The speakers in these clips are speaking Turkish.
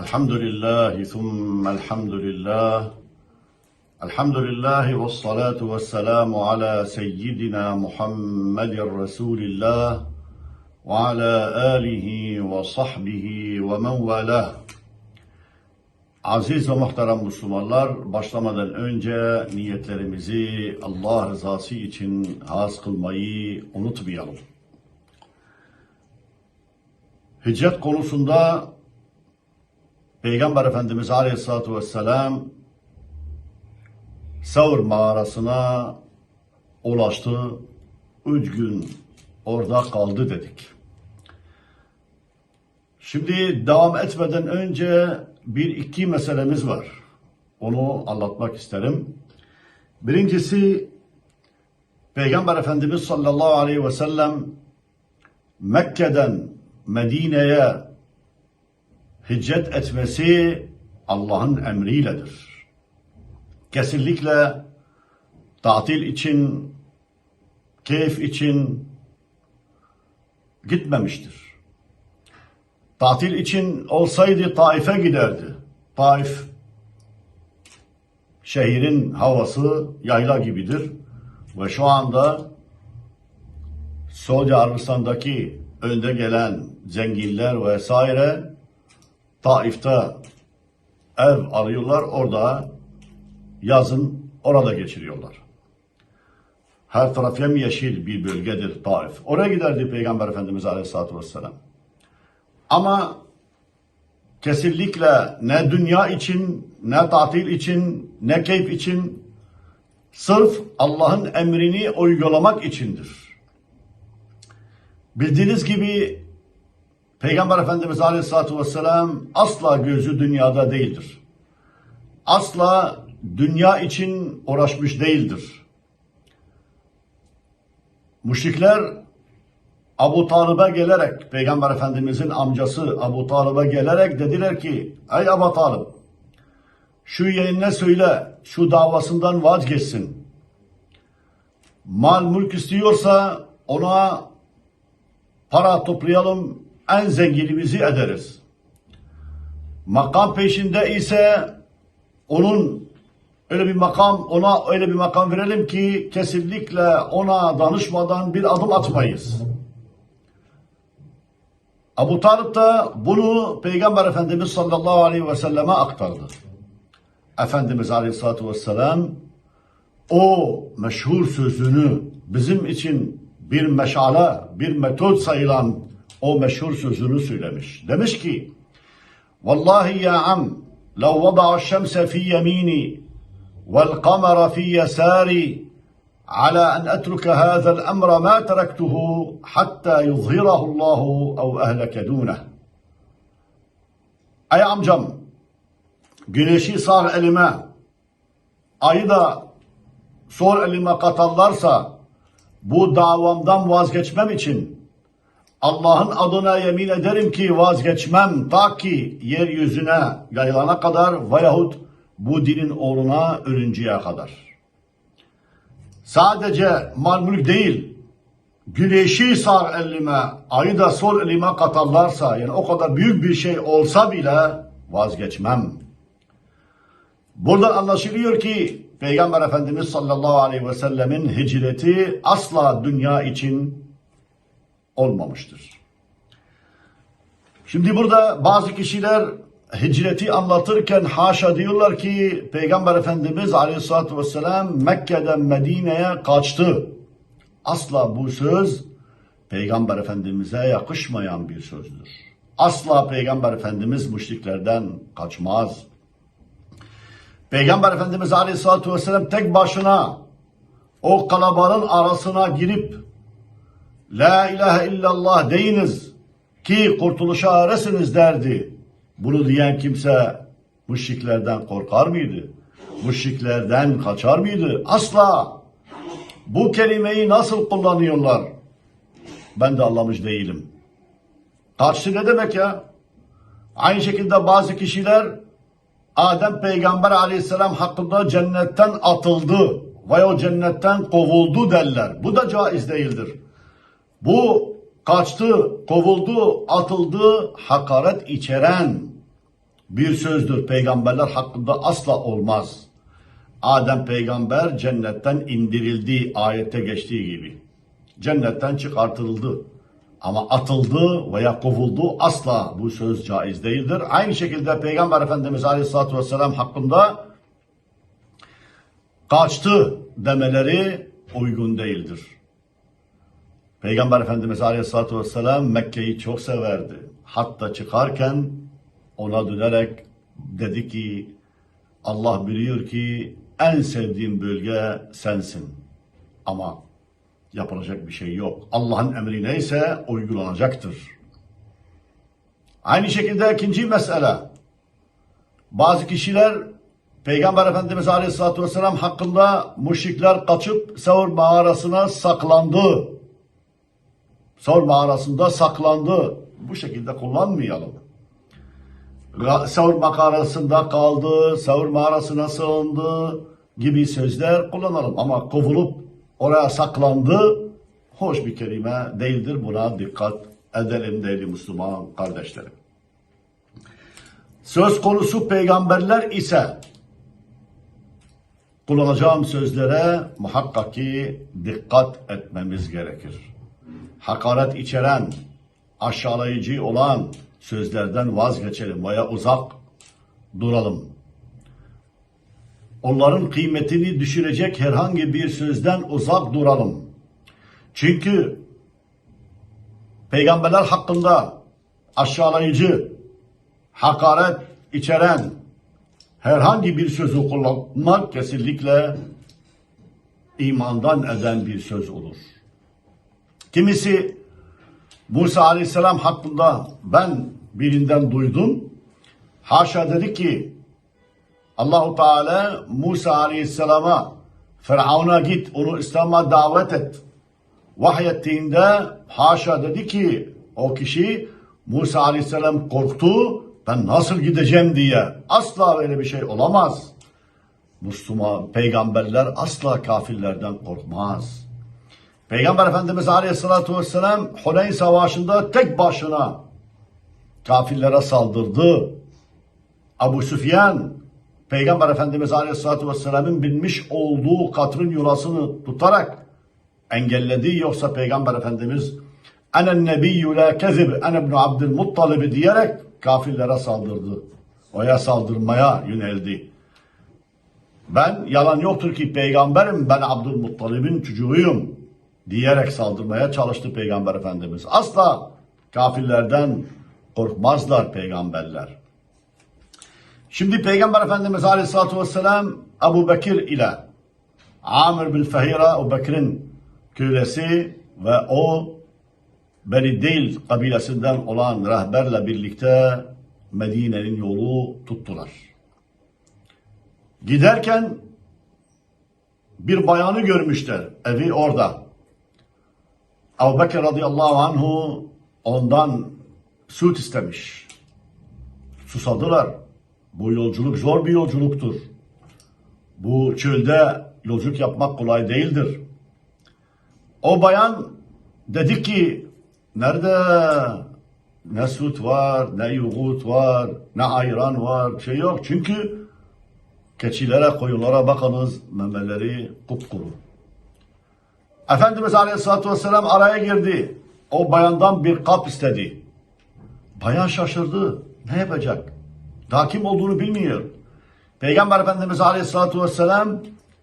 الحمد لله ثم الحمد لله الحمد لله والصلاة والسلام على سيدنا محمد رسول الله وعلى آله وصحبه ومن والاه Aziz ve muhterem Müslümanlar, başlamadan önce niyetlerimizi Allah rızası için haz kılmayı unutmayalım. Hicret konusunda Peygamber Efendimiz Aleyhisselatü Vesselam Savr mağarasına ulaştı. Üç gün orada kaldı dedik. Şimdi devam etmeden önce bir iki meselemiz var. Onu anlatmak isterim. Birincisi Peygamber Efendimiz sallallahu aleyhi ve sellem Mekke'den Medine'ye hicret etmesi Allah'ın emriyledir. Kesinlikle tatil için, keyif için gitmemiştir. Tatil için olsaydı Taif'e giderdi. Taif şehrin havası yayla gibidir ve şu anda Suudi Arabistan'daki önde gelen zenginler vesaire Taif'te ev alıyorlar orada yazın orada geçiriyorlar. Her taraf yemyeşil bir bölgedir Taif. Oraya giderdi Peygamber Efendimiz Aleyhisselatü Vesselam. Ama kesinlikle ne dünya için, ne tatil için, ne keyif için sırf Allah'ın emrini uygulamak içindir. Bildiğiniz gibi Peygamber Efendimiz Aleyhisselatü Vesselam asla gözü dünyada değildir. Asla dünya için uğraşmış değildir. Müşrikler Abu Talib'e gelerek, Peygamber Efendimizin amcası Abu Talib'e gelerek dediler ki, Ey Abu Talib, şu yeğenine söyle, şu davasından vazgeçsin. Mal mülk istiyorsa ona para toplayalım, en zenginimizi ederiz. Makam peşinde ise onun öyle bir makam, ona öyle bir makam verelim ki kesinlikle ona danışmadan bir adım atmayız. Abu Talib da bunu Peygamber Efendimiz sallallahu aleyhi ve selleme aktardı. Efendimiz aleyhissalatü vesselam o meşhur sözünü bizim için bir meşale, bir metot sayılan o meşhur sözünü söylemiş. Demiş ki Vallahi ya am لو وضع الشمس في يميني والقمر في يساري على أن أترك هذا الأمر ما تركته حتى يظهره الله أو أهلك دونه Ey amcam, güneşi sağ elime, ayı da sol elime katarlarsa bu davamdan vazgeçmem için Allah'ın adına yemin ederim ki vazgeçmem ta ki yeryüzüne yayılana kadar veyahut bu dinin oğluna ölünceye kadar. Sadece mal mülk değil, güneşi sağ elime, ayı da sol elime katarlarsa, yani o kadar büyük bir şey olsa bile vazgeçmem. Buradan anlaşılıyor ki Peygamber Efendimiz sallallahu aleyhi ve sellemin hicreti asla dünya için olmamıştır. Şimdi burada bazı kişiler hicreti anlatırken haşa diyorlar ki Peygamber Efendimiz aleyhissalatü vesselam Mekke'den Medine'ye kaçtı. Asla bu söz Peygamber Efendimiz'e yakışmayan bir sözdür. Asla Peygamber Efendimiz müşriklerden kaçmaz. Peygamber Efendimiz Aleyhisselatü Vesselam tek başına o kalabalığın arasına girip La ilahe illallah deyiniz ki kurtuluşa eresiniz derdi. Bunu diyen kimse müşriklerden korkar mıydı? Müşriklerden kaçar mıydı? Asla. Bu kelimeyi nasıl kullanıyorlar? Ben de anlamış değilim. Karşı ne demek ya? Aynı şekilde bazı kişiler Adem peygamber aleyhisselam hakkında cennetten atıldı ve o cennetten kovuldu derler. Bu da caiz değildir. Bu kaçtı, kovuldu, atıldı, hakaret içeren bir sözdür. Peygamberler hakkında asla olmaz. Adem peygamber cennetten indirildi ayette geçtiği gibi. Cennetten çıkartıldı. Ama atıldı veya kovuldu asla bu söz caiz değildir. Aynı şekilde Peygamber Efendimiz Aleyhisselatü Vesselam hakkında kaçtı demeleri uygun değildir. Peygamber Efendimiz Aleyhisselatü Vesselam Mekke'yi çok severdi. Hatta çıkarken ona dönerek dedi ki Allah biliyor ki en sevdiğim bölge sensin. Ama yapılacak bir şey yok. Allah'ın emri neyse uygulanacaktır. Aynı şekilde ikinci mesele. Bazı kişiler Peygamber Efendimiz Aleyhisselatü Vesselam hakkında müşrikler kaçıp Sevr mağarasına saklandı. Sevr mağarasında saklandı. Bu şekilde kullanmayalım. Sevr mağarasında kaldı, Sevr mağarasına sığındı gibi sözler kullanalım. Ama kovulup oraya saklandı hoş bir kelime değildir. Buna dikkat edelim değerli Müslüman kardeşlerim. Söz konusu peygamberler ise kullanacağım sözlere muhakkak ki dikkat etmemiz gerekir. Hakaret içeren, aşağılayıcı olan sözlerden vazgeçelim veya uzak duralım. Onların kıymetini düşürecek herhangi bir sözden uzak duralım. Çünkü peygamberler hakkında aşağılayıcı, hakaret içeren herhangi bir sözü kullanmak kesinlikle imandan eden bir söz olur. Kimisi Musa Aleyhisselam hakkında ben birinden duydum. Haşa dedi ki Allahu Teala Musa Aleyhisselam'a Firavun'a git onu İslam'a davet et. Vahyettiğinde haşa dedi ki o kişi Musa Aleyhisselam korktu ben nasıl gideceğim diye. Asla öyle bir şey olamaz. Müslüman peygamberler asla kafirlerden korkmaz. Peygamber Efendimiz Aleyhisselatü Vesselam Huneyn Savaşı'nda tek başına kafirlere saldırdı. Abu Süfyan Peygamber Efendimiz Aleyhisselatü Vesselam'ın binmiş olduğu katrın yulasını tutarak engelledi. Yoksa Peygamber Efendimiz enen nebiyyü la kezib ene ibn Abdülmuttalib diyerek kafirlere saldırdı. Oya saldırmaya yöneldi. Ben yalan yoktur ki peygamberim ben Abdülmuttalib'in çocuğuyum diyerek saldırmaya çalıştı Peygamber Efendimiz. Asla kafirlerden korkmazlar peygamberler. Şimdi Peygamber Efendimiz Aleyhisselatü Vesselam Ebu Bekir ile Amir bin Fehira Ebu Bekir'in kölesi ve o Beni Değil kabilesinden olan rehberle birlikte Medine'nin yolu tuttular. Giderken bir bayanı görmüşler. Evi orada. Ebu Bekir radıyallahu anhu ondan süt istemiş. Susadılar. Bu yolculuk zor bir yolculuktur. Bu çölde yolculuk yapmak kolay değildir. O bayan dedi ki nerede ne süt var, ne yoğurt var, ne ayran var, şey yok. Çünkü keçilere, koyunlara bakınız memeleri kupkuru. Efendimiz Aleyhisselatü Vesselam araya girdi. O bayandan bir kap istedi. Bayan şaşırdı. Ne yapacak? Daha kim olduğunu bilmiyor. Peygamber Efendimiz Aleyhisselatü Vesselam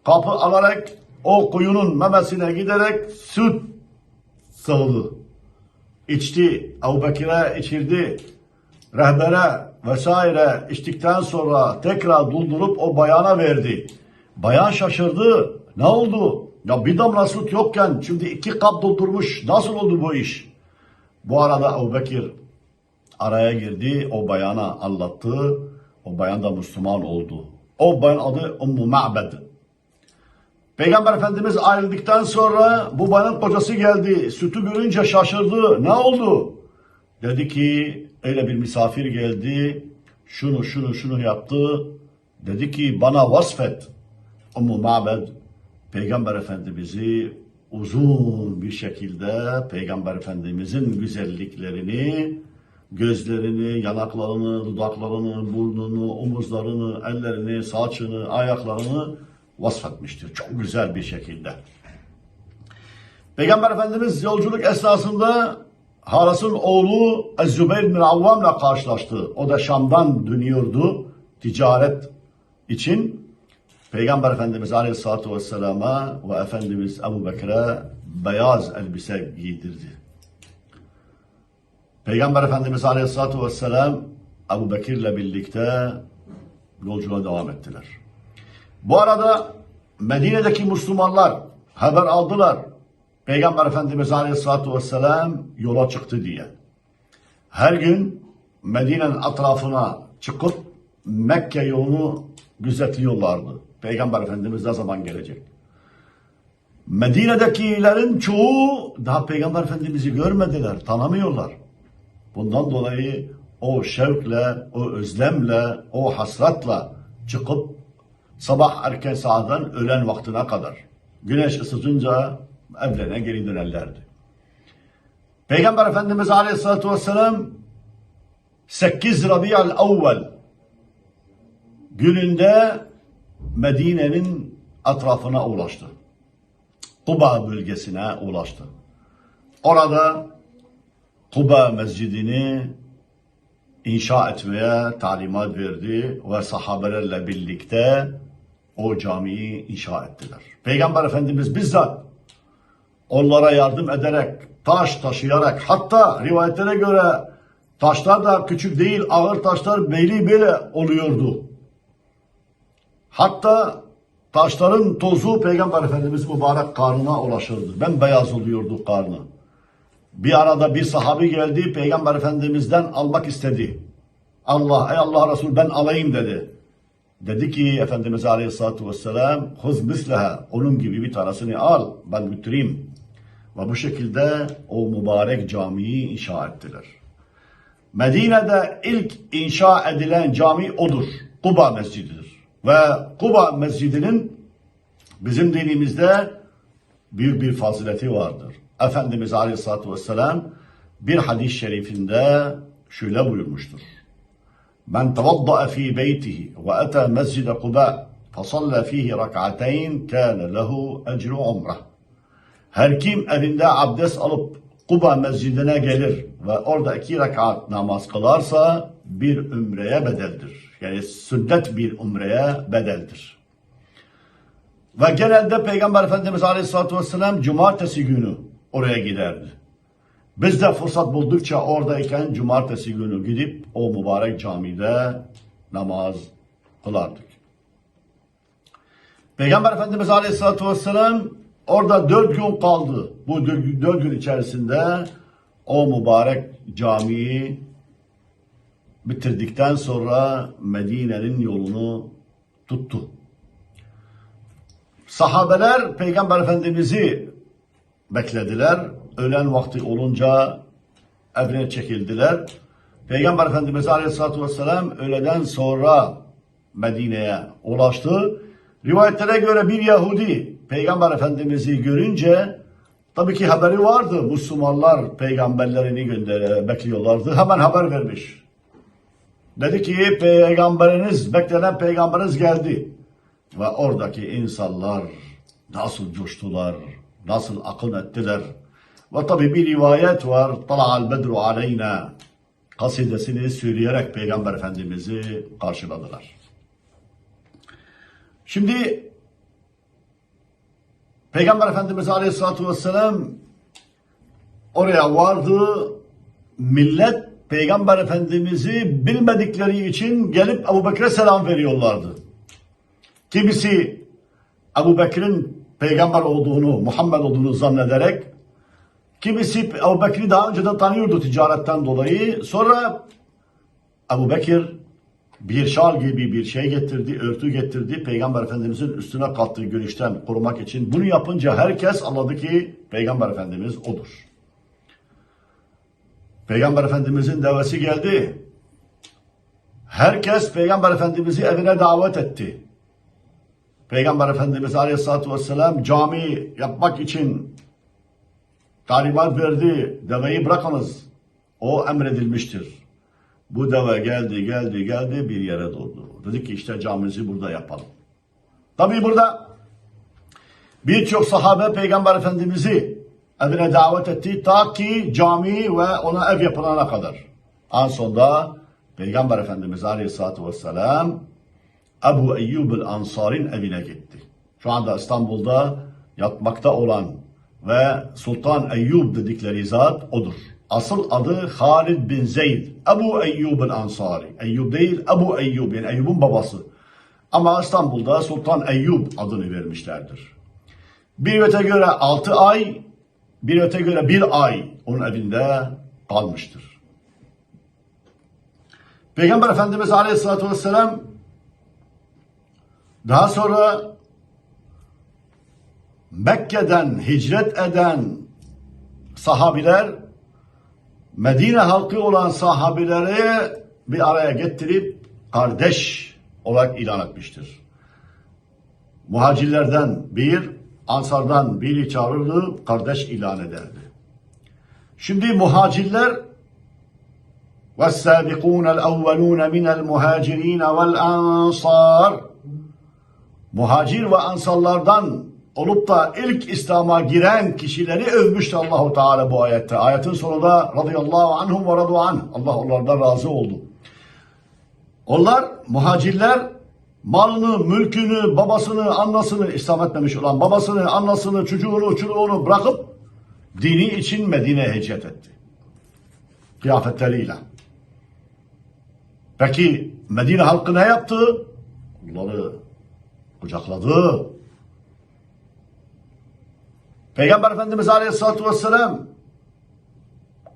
kapı alarak o koyunun memesine giderek süt sağdı. İçti. Ebu Bekir'e içirdi. Rehbere vesaire içtikten sonra tekrar doldurup o bayana verdi. Bayan şaşırdı. Ne oldu? Ya bir damla süt yokken şimdi iki kap doldurmuş. Nasıl oldu bu iş? Bu arada Ebu Bekir araya girdi. O bayana anlattı. O bayan da Müslüman oldu. O bayan adı Ummu Ma'bed. Peygamber Efendimiz ayrıldıktan sonra bu bayanın kocası geldi. Sütü görünce şaşırdı. Ne oldu? Dedi ki öyle bir misafir geldi. Şunu şunu şunu yaptı. Dedi ki bana vasfet. Ummu Ma'bed Peygamber Efendimiz'i uzun bir şekilde Peygamber Efendimiz'in güzelliklerini gözlerini, yanaklarını, dudaklarını, burnunu, omuzlarını, ellerini, saçını, ayaklarını vasfetmiştir. Çok güzel bir şekilde. Peygamber Efendimiz yolculuk esnasında Haras'ın oğlu Ez-Zübeyir bin Avvam'la karşılaştı. O da Şam'dan dönüyordu ticaret için. Peygamber Efendimiz Aleyhisselatü Vesselam'a ve Efendimiz Ebu Bekir'e beyaz elbise giydirdi. Peygamber Efendimiz Aleyhisselatü Vesselam Ebu Bekir'le birlikte yolculuğa devam ettiler. Bu arada Medine'deki Müslümanlar haber aldılar. Peygamber Efendimiz Aleyhisselatü Vesselam yola çıktı diye. Her gün Medine'nin etrafına çıkıp Mekke yolunu gözetliyorlardı. Peygamber Efendimiz ne zaman gelecek? Medine'dekilerin çoğu daha Peygamber Efendimiz'i görmediler, tanımıyorlar. Bundan dolayı o şevkle, o özlemle, o hasratla çıkıp sabah erken saatten öğlen vaktine kadar güneş ısıtınca evlerine geri dönerlerdi. Peygamber Efendimiz Aleyhisselatü Vesselam 8 Rabi'al Avvel gününde Medine'nin etrafına ulaştı. Kuba bölgesine ulaştı. Orada Kuba mescidini inşa etmeye talimat verdi ve sahabelerle birlikte o camiyi inşa ettiler. Peygamber Efendimiz bizzat onlara yardım ederek, taş taşıyarak, hatta rivayetlere göre taşlar da küçük değil, ağır taşlar beyli böyle oluyordu. Hatta taşların tozu Peygamber Efendimiz mübarek karnına ulaşırdı. Ben beyaz oluyordu karnı. Bir arada bir sahabi geldi, Peygamber Efendimiz'den almak istedi. Allah, ey Allah Resul ben alayım dedi. Dedi ki Efendimiz Aleyhisselatü Vesselam, hız misleha, onun gibi bir tanesini al, ben götüreyim. Ve bu şekilde o mübarek camiyi inşa ettiler. Medine'de ilk inşa edilen cami odur. Kuba Mescididir. Ve Kuba Mescidinin bizim dinimizde büyük bir fazileti vardır. Efendimiz Aleyhisselatü Vesselam bir hadis-i şerifinde şöyle buyurmuştur. Men tevadda'a fi beytihi ve ata mescide Kuba fasalla fihi rak'ateyn kâne lehu ecru umrah. Her kim evinde abdest alıp Kuba mescidine gelir ve orada iki rekat namaz kılarsa bir ümreye bedeldir. Yani sünnet bir umreye bedeldir. Ve genelde Peygamber Efendimiz Aleyhisselatü Vesselam cumartesi günü oraya giderdi. Biz de fırsat buldukça oradayken cumartesi günü gidip o mübarek camide namaz kılardık. Peygamber Efendimiz Aleyhisselatü Vesselam orada dört gün kaldı. Bu dört gün içerisinde o mübarek camiyi bitirdikten sonra Medine'nin yolunu tuttu. Sahabeler Peygamber Efendimiz'i beklediler. Öğlen vakti olunca evine çekildiler. Peygamber Efendimiz Aleyhisselatü Vesselam öğleden sonra Medine'ye ulaştı. Rivayetlere göre bir Yahudi Peygamber Efendimiz'i görünce tabii ki haberi vardı. Müslümanlar peygamberlerini gönder bekliyorlardı. Hemen haber vermiş. Dedi ki peygamberiniz, beklenen peygamberiniz geldi. Ve oradaki insanlar nasıl coştular, nasıl akın ettiler. Ve tabi bir rivayet var. Tala'al bedru aleyna kasidesini söyleyerek Peygamber Efendimiz'i karşıladılar. Şimdi Peygamber Efendimiz Aleyhisselatü Vesselam oraya vardı. Millet Peygamber Efendimiz'i bilmedikleri için gelip Ebu Bekir'e selam veriyorlardı. Kimisi Ebu Bekir'in peygamber olduğunu, Muhammed olduğunu zannederek kimisi Ebu Bekir'i daha önceden tanıyordu ticaretten dolayı. Sonra Ebu Bekir bir şal gibi bir şey getirdi, örtü getirdi. Peygamber Efendimiz'in üstüne kattığı güneşten korumak için. Bunu yapınca herkes anladı ki Peygamber Efendimiz odur. Peygamber Efendimiz'in devesi geldi. Herkes Peygamber Efendimiz'i evine davet etti. Peygamber Efendimiz Aleyhisselatü Vesselam cami yapmak için talimat verdi. Deveyi bırakınız. O emredilmiştir. Bu deve geldi geldi geldi bir yere durdu. Dedi ki işte camimizi burada yapalım. Tabii burada birçok sahabe peygamber efendimizi evine davet etti ta ki cami ve ona ev yapılana kadar. En sonunda peygamber efendimiz aleyhissalatü vesselam Ebu Eyyub el-Ansar'ın evine gitti. Şu anda İstanbul'da yatmakta olan ve Sultan Eyyub dedikleri zat odur. Asıl adı Halid bin Zeyd. Ebu Eyyub el-Ansari. Eyyub değil Ebu Eyyub yani Eyyub'un babası. Ama İstanbul'da Sultan Eyyub adını vermişlerdir. Bir öte göre 6 ay, bir öte göre bir ay onun evinde kalmıştır. Peygamber Efendimiz Aleyhisselatü Vesselam daha sonra Mekke'den hicret eden sahabiler Medine halkı olan sahabileri bir araya getirip kardeş olarak ilan etmiştir. Muhacirlerden bir, Ansardan biri çağırırdı, kardeş ilan ederdi. Şimdi muhacirler وَالسَّابِقُونَ الْاَوَّلُونَ مِنَ الْمُهَاجِرِينَ وَالْاَنْصَارِ Muhacir ve ansarlardan olup da ilk İslam'a giren kişileri övmüştü Allahu Teala bu ayette. Ayetin sonunda radıyallahu anhum ve radu anh. Allah onlardan razı oldu. Onlar muhacirler malını, mülkünü, babasını, annasını İslam etmemiş olan babasını, annasını, çocuğunu, çuluğunu bırakıp dini için Medine'ye hicret etti. Kıyafetleriyle. Peki Medine halkı ne yaptı? Onları kucakladı. Peygamber Efendimiz Aleyhisselatü Vesselam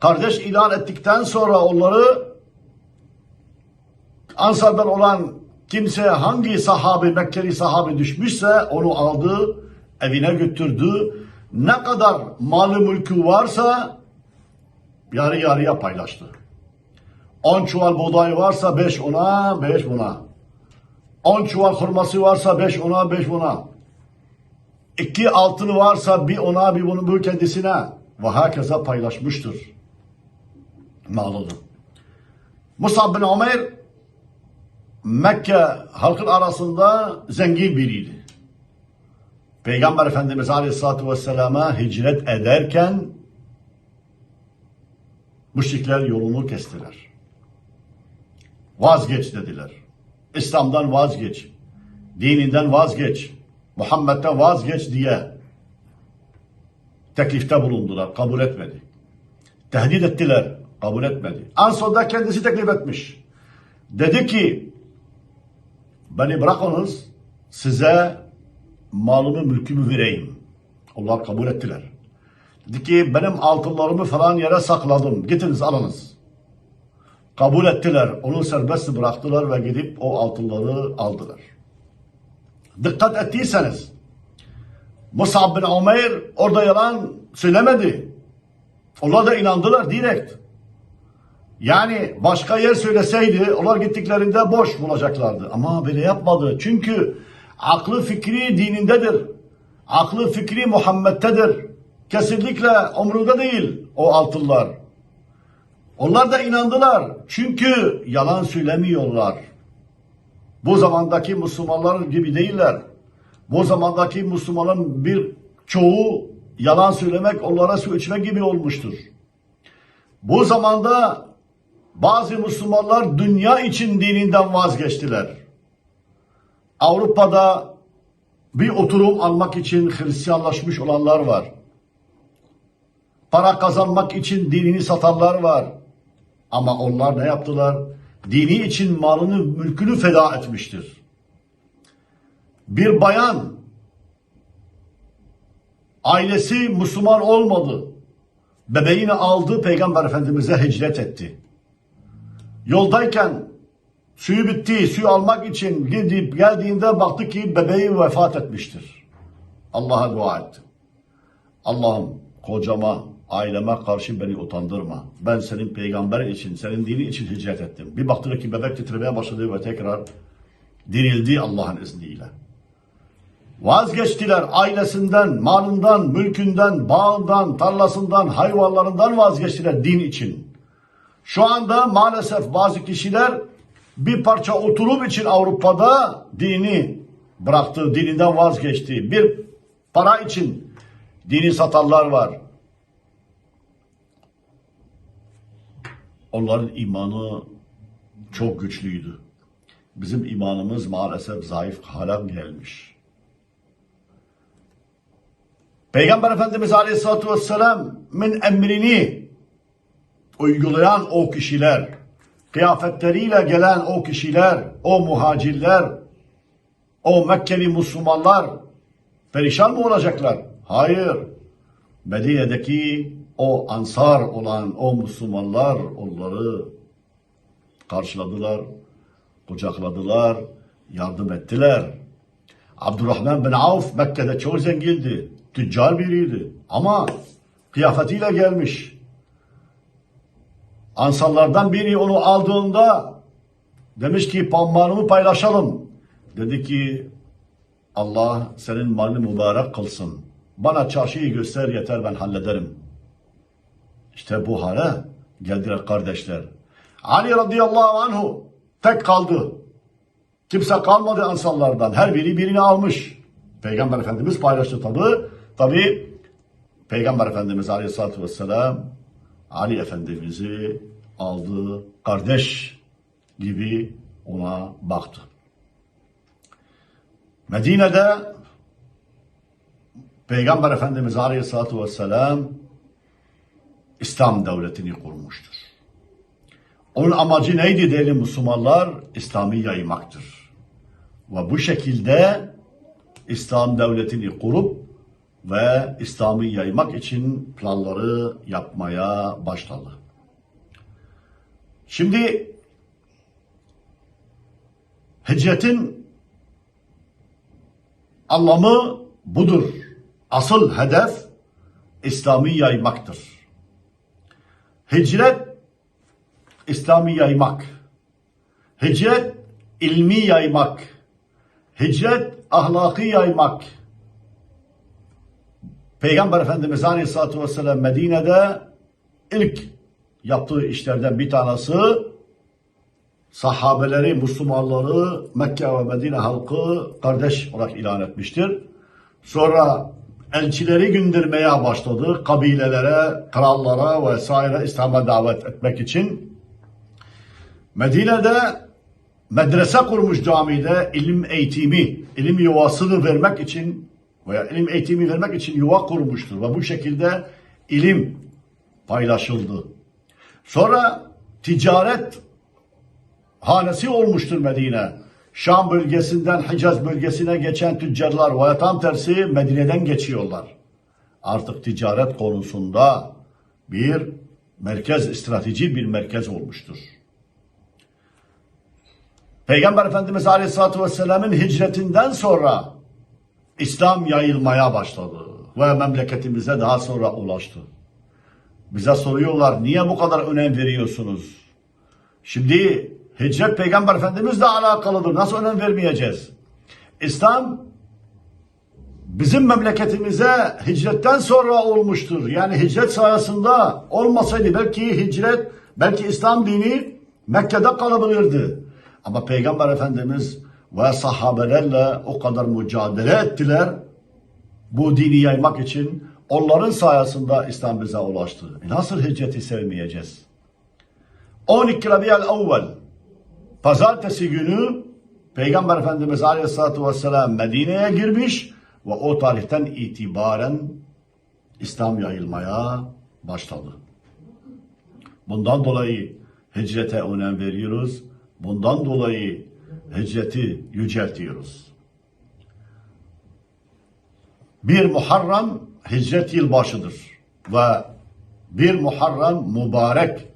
kardeş ilan ettikten sonra onları Ansar'dan olan kimse hangi sahabi, Mekkeli sahabi düşmüşse onu aldı, evine götürdü. Ne kadar malı mülkü varsa yarı yarıya paylaştı. 10 çuval buğday varsa 5 ona, 5 buna. 10 çuval hurması varsa 5 ona, 5 buna. İki altını varsa bir ona, bir bunu bir kendisine ve herkese paylaşmıştır malını. Musab bin Ömer Mekke halkın arasında zengin biriydi. Peygamber Efendimiz Aleyhisselatü Vesselam'a hicret ederken müşrikler yolunu kestiler. Vazgeç dediler. İslam'dan vazgeç. Dininden vazgeç. Muhammed'den vazgeç diye teklifte bulundular. Kabul etmedi. Tehdit ettiler. Kabul etmedi. En sonunda kendisi teklif etmiş. Dedi ki beni bırakınız size malımı mülkümü vereyim. Onlar kabul ettiler. Dedi ki benim altınlarımı falan yere sakladım. Gitiniz alınız. Kabul ettiler. Onu serbest bıraktılar ve gidip o altınları aldılar. Dikkat ettiyseniz Musab bin Umayr orada yalan söylemedi. Onlar da inandılar direkt. Yani başka yer söyleseydi onlar gittiklerinde boş bulacaklardı. Ama böyle yapmadı. Çünkü aklı fikri dinindedir. Aklı fikri Muhammed'tedir. Kesinlikle umrunda değil o altınlar. Onlar da inandılar. Çünkü yalan söylemiyorlar. Bu zamandaki Müslümanlar gibi değiller. Bu zamandaki Müslümanın bir çoğu yalan söylemek onlara su içmek gibi olmuştur. Bu zamanda bazı Müslümanlar dünya için dininden vazgeçtiler. Avrupa'da bir oturum almak için Hristiyanlaşmış olanlar var. Para kazanmak için dinini satanlar var. Ama onlar ne yaptılar? Dini için malını, mülkünü feda etmiştir. Bir bayan ailesi Müslüman olmadı. Bebeğini aldı, Peygamber Efendimiz'e hicret etti. Yoldayken suyu bitti, suyu almak için gidip geldiğinde baktı ki bebeği vefat etmiştir. Allah'a dua etti. Allah'ım kocama, aileme karşı beni utandırma. Ben senin peygamberin için, senin dini için hicret ettim. Bir baktı ki bebek titremeye başladı ve tekrar dirildi Allah'ın izniyle. Vazgeçtiler ailesinden, malından, mülkünden, bağından, tarlasından, hayvanlarından vazgeçtiler din için. Şu anda maalesef bazı kişiler bir parça oturum için Avrupa'da dini bıraktı, dininden vazgeçti. Bir para için dini satanlar var. Onların imanı çok güçlüydü. Bizim imanımız maalesef zayıf hale gelmiş. Peygamber Efendimiz Aleyhisselatü Vesselam min emrini uygulayan o kişiler, kıyafetleriyle gelen o kişiler, o muhacirler, o Mekkeli Müslümanlar perişan mı olacaklar? Hayır. Medine'deki o ansar olan o Müslümanlar onları karşıladılar, kucakladılar, yardım ettiler. Abdurrahman bin Avf Mekke'de çok zengindi, tüccar biriydi ama kıyafetiyle gelmiş. Ansarlardan biri onu aldığında demiş ki parmağımı paylaşalım. Dedi ki Allah senin malını mübarek kılsın. Bana çarşıyı göster yeter ben hallederim. İşte bu hale geldiler kardeşler. Ali radıyallahu anhu tek kaldı. Kimse kalmadı ansarlardan. Her biri birini almış. Peygamber Efendimiz paylaştı tabi. Tabi Peygamber Efendimiz aleyhissalatü vesselam Ali Efendimiz'i aldı. Kardeş gibi ona baktı. Medine'de Peygamber Efendimiz Aleyhisselatü Vesselam İslam devletini kurmuştur. Onun amacı neydi değerli Müslümanlar? İslam'ı yaymaktır. Ve bu şekilde İslam devletini kurup ve İslam'ı yaymak için planları yapmaya başladı. Şimdi hicretin anlamı budur. Asıl hedef İslam'ı yaymaktır. Hicret İslam'ı yaymak. Hicret ilmi yaymak. Hicret ahlakı yaymak. Peygamber Efendimiz Aleyhisselatü Vesselam Medine'de ilk yaptığı işlerden bir tanesi sahabeleri, Müslümanları Mekke ve Medine halkı kardeş olarak ilan etmiştir. Sonra elçileri göndermeye başladı. Kabilelere, krallara vesaire İslam'a davet etmek için. Medine'de medrese kurmuş camide ilim eğitimi, ilim yuvasını vermek için veya ilim eğitimi vermek için yuva kurmuştur. Ve bu şekilde ilim paylaşıldı. Sonra ticaret hanesi olmuştur Medine. Şam bölgesinden Hicaz bölgesine geçen tüccarlar veya tam tersi Medine'den geçiyorlar. Artık ticaret konusunda bir merkez, strateji bir merkez olmuştur. Peygamber Efendimiz Aleyhisselatü Vesselam'ın hicretinden sonra İslam yayılmaya başladı ve memleketimize daha sonra ulaştı. Bize soruyorlar niye bu kadar önem veriyorsunuz? Şimdi hicret Peygamber Efendimizle alakalıdır. Nasıl önem vermeyeceğiz? İslam bizim memleketimize hicretten sonra olmuştur. Yani hicret sayesinde olmasaydı belki hicret, belki İslam dini Mekke'de kalabilirdi. Ama Peygamber Efendimiz ve sahabelerle o kadar mücadele ettiler. Bu dini yaymak için onların sayesinde İslam bize ulaştı. E nasıl hicreti sevmeyeceğiz? 12 Rabi'el evvel pazartesi günü Peygamber Efendimiz Aleyhisselatü Vesselam Medine'ye girmiş ve o tarihten itibaren İslam yayılmaya başladı. Bundan dolayı hicrete önem veriyoruz. Bundan dolayı hicreti yüceltiyoruz. Bir Muharrem hicret yılbaşıdır ve bir Muharrem mübarek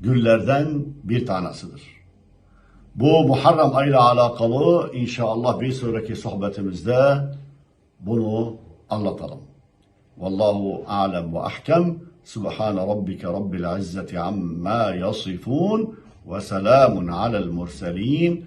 günlerden bir tanesidir. Bu Muharrem ayıyla alakalı inşallah bir sonraki sohbetimizde bunu anlatalım. Vallahu alem ve ahkem. Subhane rabbike rabbil izzeti amma yasifun ve selamun alel murselin